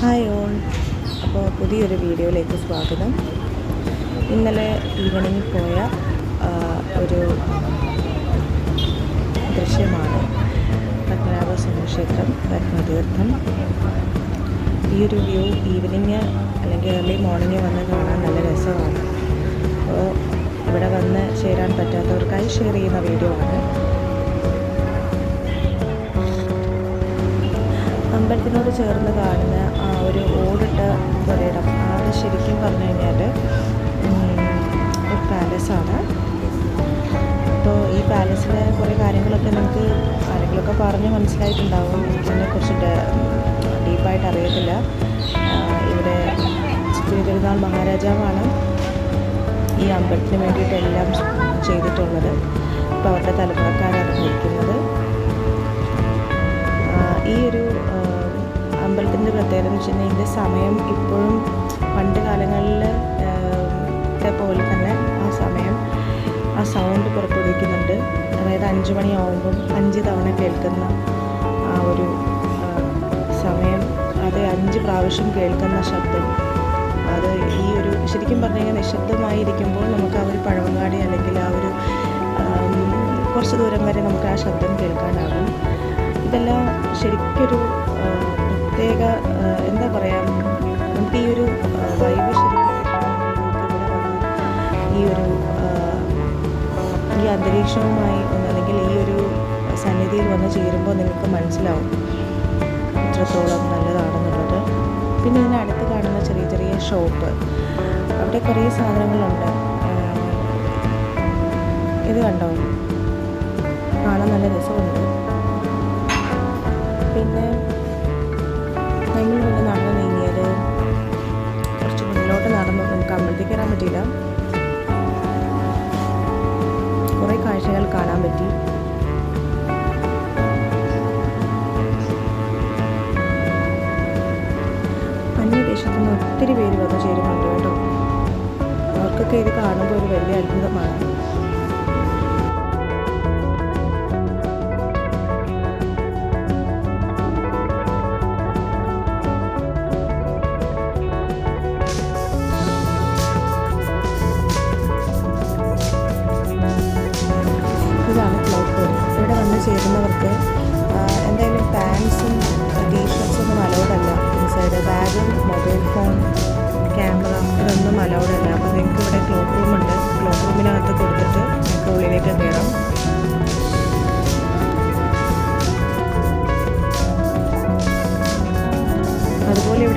Hi all. അപ്പോൾ പുതിയൊരു വീഡിയോയിലേക്ക് സ്വാഗതം. ഇന്നലെ ഈവനിങ് പോയ ഒരു ദൃശ്യമാണ് പത്മനാഭ ക്ഷേത്രം രത്നതീർത്ഥം ഈ ഒരു വ്യൂ ഈവനിങ് അല്ലെങ്കിൽ ഏർലി മോർണിംഗ് വന്ന് കാണാൻ നല്ല രസമാണ്. അപ്പോൾ ഇവിടെ വന്ന് ചേരാൻ പറ്റാത്തവർക്കായി ഷെയർ ചെയ്യുന്ന വീഡിയോ ആണ്. അമ്പലത്തിനോട് ചേർന്ന് കാണുന്ന ആ ഒരു ഓടിട്ട പുരയിടം അത് ശരിക്കും പറഞ്ഞു കഴിഞ്ഞാൽ ഒരു പാലസാണ് അപ്പോൾ ഈ പാലസിലെ കുറേ കാര്യങ്ങളൊക്കെ നമുക്ക് ആരെങ്കിലുമൊക്കെ പറഞ്ഞ് മനസ്സിലായിട്ടുണ്ടാവും. ഇതിനെക്കുറിച്ച് ഡീപ്പായിട്ട് അറിയത്തില്ല. ഇവിടെ ശ്രീ തിരുനാൾ മഹാരാജാവാണ് ഈ അമ്പലത്തിന് വേണ്ടിയിട്ടെല്ലാം ചെയ്തിട്ടുള്ളത്. ഇപ്പോൾ അവരുടെ തലമുറക്കാരാണ് ഭരിക്കുന്നത് വെച്ചിട്ടുണ്ടെങ്കിൽ ഇതിന്റെ സമയം ഇപ്പോഴും പണ്ട് കാലങ്ങളിൽ പോലെ തന്നെ ആ സമയം ആ സൗണ്ട് പുറപ്പെടുവിക്കുന്നുണ്ട്. അതായത് അഞ്ച് മണിയാവുമ്പം അഞ്ച് തവണ കേൾക്കുന്ന ആ ഒരു സമയം അത് അഞ്ച് പ്രാവശ്യം കേൾക്കുന്ന ശബ്ദം അത് ഈ ഒരു ശരിക്കും പറഞ്ഞു കഴിഞ്ഞാൽ നിശബ്ദമായിരിക്കുമ്പോൾ നമുക്ക് ആ ഒരു പഴവങ്ങാടി അല്ലെങ്കിൽ ആ ഒരു കുറച്ച് ദൂരം വരെ നമുക്ക് ആ ശബ്ദം കേൾക്കാനാകും. ഇതെല്ലാം ശരിക്കൊരു പ്രത്യേക എന്താ പറയുക നമുക്ക് ഈ ഒരു ഈ ഒരു ഈ അന്തരീക്ഷവുമായി ഒന്നല്ലെങ്കിൽ ഈ ഒരു സന്നിധിയിൽ വന്ന് ചേരുമ്പോൾ നിങ്ങൾക്ക് മനസ്സിലാവും എത്രത്തോളം നല്ലതാണെന്നുള്ളത്. പിന്നെ ഇതിനടുത്ത് കാണുന്ന ചെറിയ ചെറിയ ഷോപ്പ്. അവിടെ കുറേ സാധനങ്ങളുണ്ട്. കാഴ്ചകൾ കാണാൻ പറ്റി. അന്യദേശത്തു നിന്ന് ഒത്തിരി പേര് വന്നു ചേരുന്നുണ്ട് കേട്ടോ. അവർക്കൊക്കെ ഇത് കാണുമ്പോൾ ഒരു വലിയ അത്ഭുതമാണ്.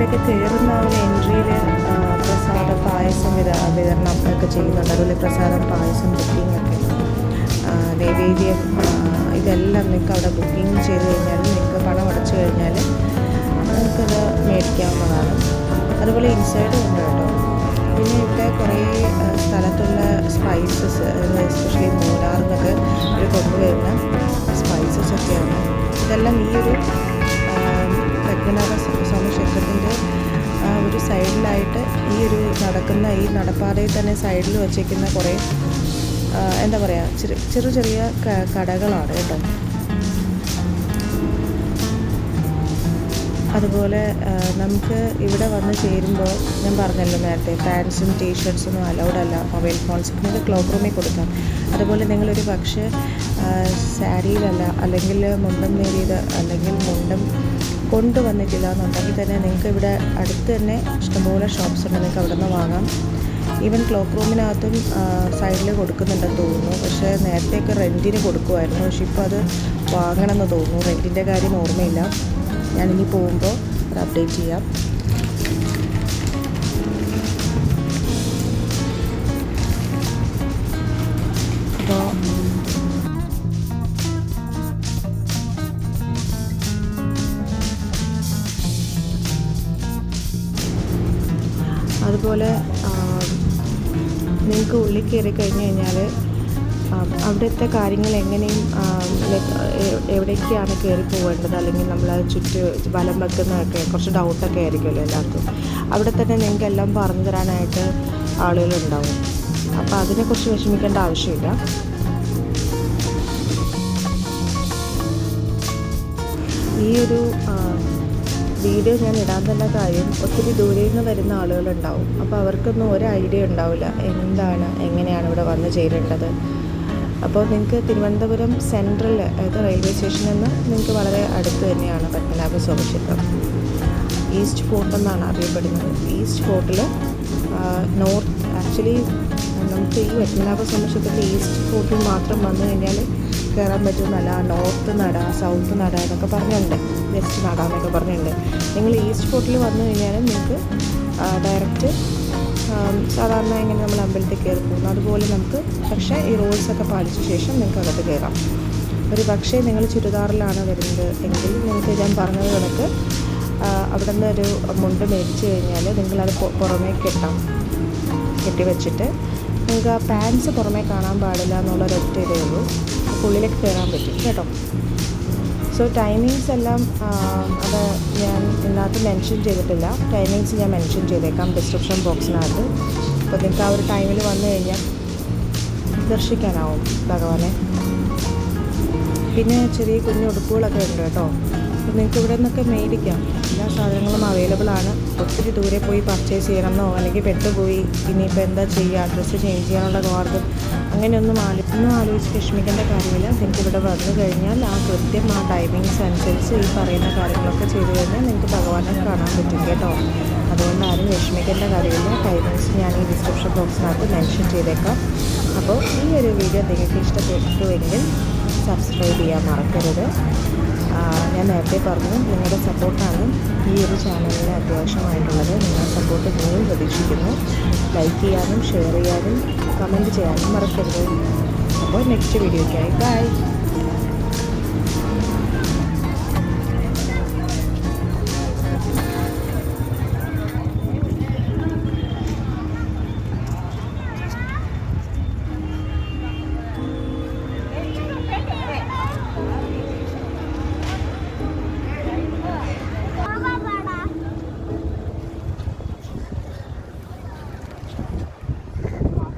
ഇവിടെയൊക്കെ കയറുന്ന ഒരു എൻട്രിയിൽ പ്രസാദ പായസം വിത വിതരണം ഒക്കെ ചെയ്യുന്നുണ്ട്. അതുപോലെ പ്രസാദം പായസം ബുക്കിംഗ് ഒക്കെ. നൈവേദ്യം ഇതെല്ലാം നിങ്ങൾക്ക് അവിടെ ബുക്കിംഗ് ചെയ്ത് കഴിഞ്ഞാൽ നിങ്ങൾക്ക് പണം അടച്ചു കഴിഞ്ഞാൽ നിങ്ങൾക്കത് മേടിക്കാവുന്നതാണ്. അതുപോലെ ഇൻസൈഡ് ഉണ്ട് കേട്ടോ. പിന്നെ ഇവിടെ കുറേ സ്ഥലത്തുള്ള സ്പൈസസ് എസ്പെഷ്യലി മൂന്നാറിന്നൊക്കെ ഇവർ കൊണ്ടുവരുന്ന സ്പൈസസ് ഒക്കെയാണ്. ഇതെല്ലാം ഈ ഒരു പത്മനാഭ സ്വാമി ക്ഷേത്രത്തിന്റെ ഒരു സൈഡിലായിട്ട് ഈ ഒരു നടക്കുന്ന ഈ നടപ്പാതയിൽ തന്നെ സൈഡിൽ വച്ചേക്കുന്ന കുറേ എന്താ പറയുക ചെറു ചെറു ചെറിയ കടകളാണ് കേട്ടോ. അതുപോലെ നമുക്ക് ഇവിടെ വന്ന് ചേരുമ്പോൾ ഞാൻ പറഞ്ഞല്ലോ നേരത്തെ പാൻസും ടീഷർട്ട്സും അലൗഡ് അല്ല മൊബൈൽ ഫോൺസ് നിങ്ങൾക്ക് ക്ലോക്ക് റൂമിൽ കൊടുക്കാം. അതുപോലെ നിങ്ങളൊരു പക്ഷേ സാരിയിലല്ല അല്ലെങ്കിൽ മുണ്ടം നേരിയത് അല്ലെങ്കിൽ മുണ്ടം കൊണ്ടുവന്നിട്ടില്ല എന്നുണ്ടെങ്കിൽ തന്നെ നിങ്ങൾക്ക് ഇവിടെ അടുത്ത് തന്നെ ഇഷ്ടംപോലെ ഷോപ്സ് ഉണ്ട്. നിങ്ങൾക്ക് അവിടെ നിന്ന് വാങ്ങാം ഈവൻ ക്ലോക്ക് റൂമിനകത്തും സൈഡിൽ കൊടുക്കുന്നുണ്ടെന്ന് തോന്നുന്നു. പക്ഷേ നേരത്തെയൊക്കെ റെന്റിന് കൊടുക്കുമായിരുന്നു പക്ഷേ ഇപ്പോൾ അത് വാങ്ങണമെന്ന് തോന്നുന്നു. റെന്റിന്റെ കാര്യം ഓർമ്മയില്ല. ഞാനിനി പോകുമ്പോൾ അത് അപ്ഡേറ്റ് ചെയ്യാം. നിങ്ങൾക്ക് ഉള്ളിൽ കയറി കഴിഞ്ഞ് കഴിഞ്ഞാൽ അവിടുത്തെ കാര്യങ്ങൾ എങ്ങനെയും എവിടേക്കാണ് കയറി പോകേണ്ടത്? അല്ലെങ്കിൽ നമ്മൾ ചുറ്റ് വലം വെക്കുന്നതൊക്കെ കുറച്ച് ഡൗട്ടൊക്കെ ആയിരിക്കുമല്ലോ എല്ലാവർക്കും. അവിടെ തന്നെ നിങ്ങൾക്ക് എല്ലാം പറഞ്ഞു തരാനായിട്ട് ആളുകളുണ്ടാവും. അപ്പോൾ അതിനെക്കുറിച്ച് വിഷമിക്കേണ്ട ആവശ്യമില്ല. ഈ ഒരു വീഡിയോ ഞാൻ ഇടാൻ തന്നെ കാര്യം ഒത്തിരി ദൂരെ നിന്ന് വരുന്ന ആളുകളുണ്ടാവും. അപ്പോൾ അവർക്കൊന്നും ഒരു ഐഡിയ ഉണ്ടാവില്ല എന്താണ് എങ്ങനെയാണ് ഇവിടെ വന്ന് ചേരേണ്ടത്. അപ്പോൾ നിങ്ങൾക്ക് തിരുവനന്തപുരം സെൻട്രൽ അതായത് റെയിൽവേ സ്റ്റേഷനിൽ നിന്ന് നിങ്ങൾക്ക് വളരെ അടുത്ത് തന്നെയാണ് പത്മനാഭ സ്വാമി ക്ഷേത്രം. ഈസ്റ്റ് ഫോർട്ട് എന്നാണ് അറിയപ്പെടുന്നത്. ഈസ്റ്റ് ഫോർട്ടിൽ നോർത്ത് ആക്ച്വലി നമുക്ക് ഈ പത്മനാഭ സ്വാമി ക്ഷേത്രത്തിൽ ഈസ്റ്റ് ഫോർട്ടിൽ മാത്രം വന്നു കഴിഞ്ഞാൽ കയറാൻ പറ്റുന്നല്ല നോർത്ത് നട സൗത്ത് നട എന്നൊക്കെ പറഞ്ഞിട്ടുണ്ട്. വെസ്റ്റ് നട എന്നൊക്കെ പറഞ്ഞിട്ടുണ്ട്. നിങ്ങൾ ഈസ്റ്റ് ഫോർട്ടിൽ വന്നു കഴിഞ്ഞാൽ നിങ്ങൾക്ക് ഡയറക്റ്റ് സാധാരണ ഇങ്ങനെ നമ്മൾ അമ്പലത്തിൽ കയറി പോകുന്നു. അതുപോലെ നമുക്ക് പക്ഷേ ഈ റൂൾസൊക്കെ പാലിച്ച ശേഷം നിങ്ങൾക്ക് അകത്ത് കയറാം. ഒരു പക്ഷേ നിങ്ങൾ ചുരിദാറിലാണ് വരുന്നത് എങ്കിൽ നിങ്ങൾക്ക് ഞാൻ പറഞ്ഞത് കണക്ക് അവിടെ നിന്ന് ഒരു മുണ്ട് മേടിച്ച് കഴിഞ്ഞാൽ നിങ്ങളത് പുറമേ കെട്ടാം. കെട്ടി വെച്ചിട്ട് നിങ്ങൾക്ക് ആ പാൻസ് പുറമേ കാണാൻ പാടില്ല എന്നുള്ളൊരൊറ്റ ഇതേ ഉള്ളൂ. ഉള്ളിലേക്ക് കയറാൻ പറ്റും. കേട്ടോ? സോ ടൈമിങ്സ് എല്ലാം അത് ഞാൻ ഇതിനകത്ത് മെൻഷൻ ചെയ്തിട്ടില്ല. ടൈമിങ്സ് ഞാൻ മെൻഷൻ ചെയ്തേക്കാം ഡിസ്ക്രിപ്ഷൻ ബോക്സിനകത്ത് അപ്പോൾ നിങ്ങൾക്ക് ആ ഒരു ടൈമിൽ വന്നു കഴിഞ്ഞാൽ ദർശിക്കാനാവും ഭഗവാനെ. പിന്നെ ചെറിയ കുഞ്ഞു ഉടുപ്പുകളൊക്കെ ഉണ്ട് കേട്ടോ. അപ്പോൾ നിങ്ങൾക്ക് ഇവിടെ നിന്നൊക്കെ മേടിക്കാം. എല്ലാ സാധനങ്ങളും അവൈലബിൾ ആണ്. ഒത്തിരി ദൂരെ പോയി പർച്ചേസ് ചെയ്യണമെന്നോ അല്ലെങ്കിൽ പെട്ടുപോയി ഇനിയിപ്പോൾ എന്താ ചെയ്യുക ഡ്രസ്സ് ചേഞ്ച് ചെയ്യാനുള്ള മാർഗം അങ്ങനെയൊന്നും ആലോ ഒന്നും ആലോചിച്ച് വിഷമിക്കേണ്ട കാര്യമില്ല. നിങ്ങൾക്ക് ഇവിടെ വന്നു കഴിഞ്ഞാൽ ആ കൃത്യം ആ ടൈമിങ്സ് അനുസരിച്ച് ഈ പറയുന്ന കാര്യങ്ങളൊക്കെ ചെയ്തു കഴിഞ്ഞാൽ നിങ്ങൾക്ക് ഭഗവാനെ കാണാൻ പറ്റും കേട്ടോ. അതുകൊണ്ട് ആരും വിഷമിക്കേണ്ട കാര്യമില്ല. ടൈമിങ്സ് ഞാൻ ഈ ഡിസ്ക്രിപ്ഷൻ ബോക്സിനകത്ത് മെൻഷൻ ചെയ്തേക്കാം. അപ്പോൾ ഈ ഒരു വീഡിയോ നിങ്ങൾക്ക് ഇഷ്ടപ്പെട്ടുവെങ്കിൽ സബ്സ്ക്രൈബ് ചെയ്യാൻ മറക്കരുത്. ഞാൻ നേരത്തെ പറഞ്ഞു നിങ്ങളുടെ സപ്പോർട്ടാണ് ഈ ഒരു ചാനലിന് അത്യാവശ്യമായിട്ടുള്ളത്. നിങ്ങളുടെ സപ്പോർട്ട് ഇനിയും പ്രതീക്ഷിക്കുന്നു. ലൈക്ക് ചെയ്യാനും ഷെയർ ചെയ്യാനും കമന്റ് ചെയ്യാനും മറക്കരുത്. അപ്പോൾ നെക്സ്റ്റ് വീഡിയോയ്ക്കായി ബൈ